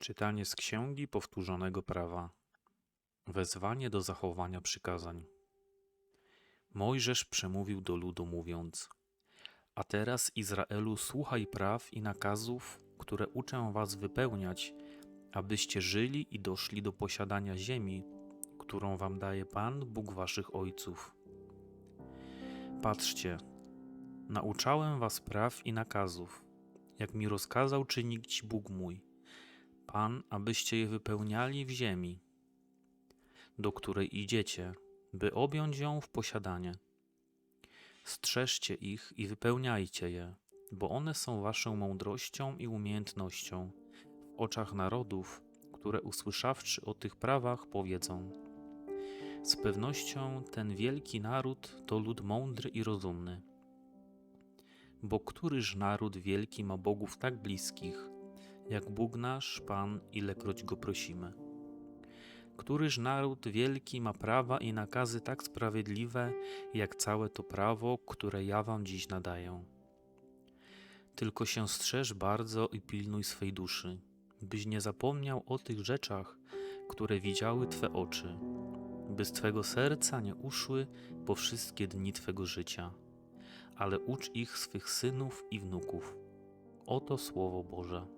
Czytanie z Księgi Powtórzonego Prawa. Wezwanie do zachowania przykazań. Mojżesz przemówił do ludu, mówiąc: A teraz, Izraelu, słuchaj praw i nakazów, które uczę was wypełniać, abyście żyli i doszli do posiadania ziemi, którą wam daje Pan, Bóg waszych ojców. Patrzcie, nauczałem was praw i nakazów, jak mi rozkazał czynić Bóg mój. Pan, abyście je wypełniali w ziemi, do której idziecie, by objąć ją w posiadanie. Strzeżcie ich i wypełniajcie je, bo one są waszą mądrością i umiejętnością w oczach narodów, które usłyszawszy o tych prawach powiedzą: Z pewnością ten wielki naród to lud mądry i rozumny. Bo któryż naród wielki ma bogów tak bliskich, jak Bóg nasz, Pan, ilekroć go prosimy? Któryż naród wielki ma prawa i nakazy tak sprawiedliwe, jak całe to prawo, które ja wam dziś nadaję? Tylko się strzeż bardzo i pilnuj swej duszy, byś nie zapomniał o tych rzeczach, które widziały Twe oczy, by z Twego serca nie uszły po wszystkie dni Twego życia, ale ucz ich swych synów i wnuków. Oto Słowo Boże.